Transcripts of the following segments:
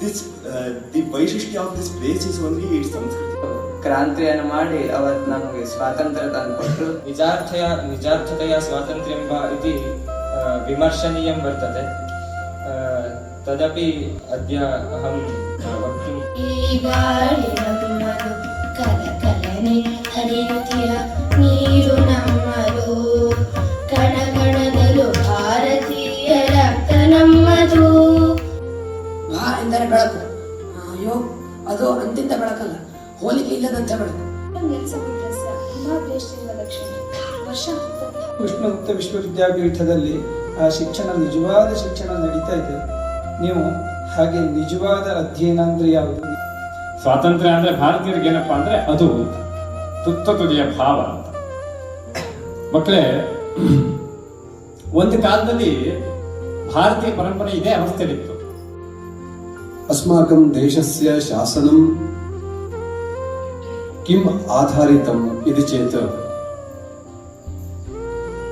This the ವೈಶಿಷ್ಟ್ಯ of this place is only it ಸಂಸ್ಕೃತಿ ಕ್ರಾಂತಿಯನ್ನು ಮಾಡಿ ಅವತ್ತು ನಮಗೆ ಸ್ವಾತಂತ್ರ್ಯ ತಂದುಕೊಟ್ಟು ನಿಜಾರ್ಥಯ ನಿಜಾರ್ಥತೆಯ ಸ್ವಾತಂತ್ರ್ಯಂಬ ಇತಿ ವಿಮರ್ಶನೀಯಂ ವರ್ತತೆ ತದಪಿ ಅದ್ಯ ಅಹಂ ವಕ್ತು. ಈ ಬಾಳಿನ ನಮ್ಮ ಕಲ ಕಲನೆ ಹರಿಯು ಎಂದರೆ ಬೆಳಕು. ಅಯ್ಯೋ ಅದು ಅಂತಿಂತ ಬೆಳಕಲ್ಲ ಹೋಲಿಕೆ ಇಲ್ಲದಂತ ಬೆಳಕು. ಕೃಷ್ಣಗುಪ್ತ ವಿಶ್ವವಿದ್ಯಾಪೀಠದಲ್ಲಿ ಆ ಶಿಕ್ಷಣ ನಿಜವಾದ ಶಿಕ್ಷಣ ನಡೀತಾ ಇದೆ. ನೀವು ಹಾಗೆ ನಿಜವಾದ ಅಧ್ಯಯನ ಅಂದ್ರೆ ಯಾವುದು? ಸ್ವಾತಂತ್ರ್ಯ ಅಂದ್ರೆ ಭಾರತೀಯರಿಗೆ ಏನಪ್ಪಾ ಅಂದ್ರೆ ಅದು ತುತ್ತ ತುದಿಯ ಭಾವ ಅಂತ. ಮಕ್ಕಳೇ ಒಂದು ಕಾಲದಲ್ಲಿ ಭಾರತೀಯ ಪರಂಪರೆ ಇದೇ ಅವಸ್ಥೆಯಲ್ಲಿತ್ತು. अस्माकं देशस्य शासनं किम् आधारितम् इति चेत्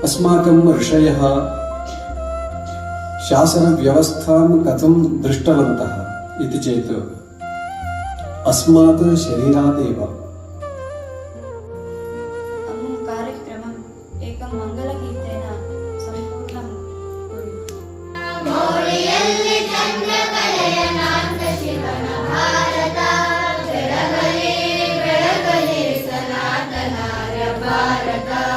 अस्माकं ऋषयः शासनव्यवस्थां कथं दृष्टवन्तः इति चेत् अस्मात् शरीरादेव अमुं कार्यक्रमम् एकं मङ्गलगीतेन ಭಾರತ